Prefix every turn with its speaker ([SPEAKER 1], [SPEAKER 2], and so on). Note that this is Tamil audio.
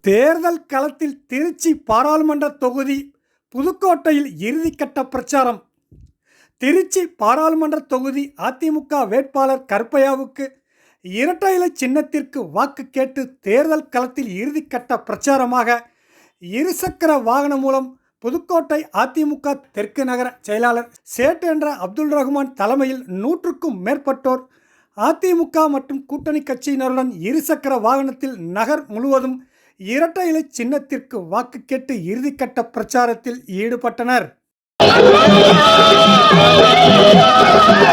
[SPEAKER 1] தேர்தல் களத்தில் திருச்சி பாராளுமன்ற தொகுதி புதுக்கோட்டையில் இறுதிக்கட்ட பிரச்சாரம். திருச்சி பாராளுமன்ற தொகுதி அதிமுக வேட்பாளர் கருப்பையாவுக்கு இரட்டை இலை சின்னத்திற்கு வாக்கு கேட்டு தேர்தல் களத்தில் இறுதிக்கட்ட பிரச்சாரமாக இருசக்கர வாகனம் மூலம் புதுக்கோட்டை அதிமுக தெற்கு நகர செயலாளர் சேட் என்ற அப்துல் ரஹ்மான் தலைமையில் நூற்றுக்கும் மேற்பட்டோர் அதிமுக மற்றும் கூட்டணி கட்சியினருடன் இருசக்கர வாகனத்தில் நகர் முழுவதும் இரட்டை இலை சின்னத்திற்கு வாக்கு கேட்டு இறுதிக்கட்ட பிரச்சாரத்தில் ஈடுபட்டனர்.
[SPEAKER 2] Thank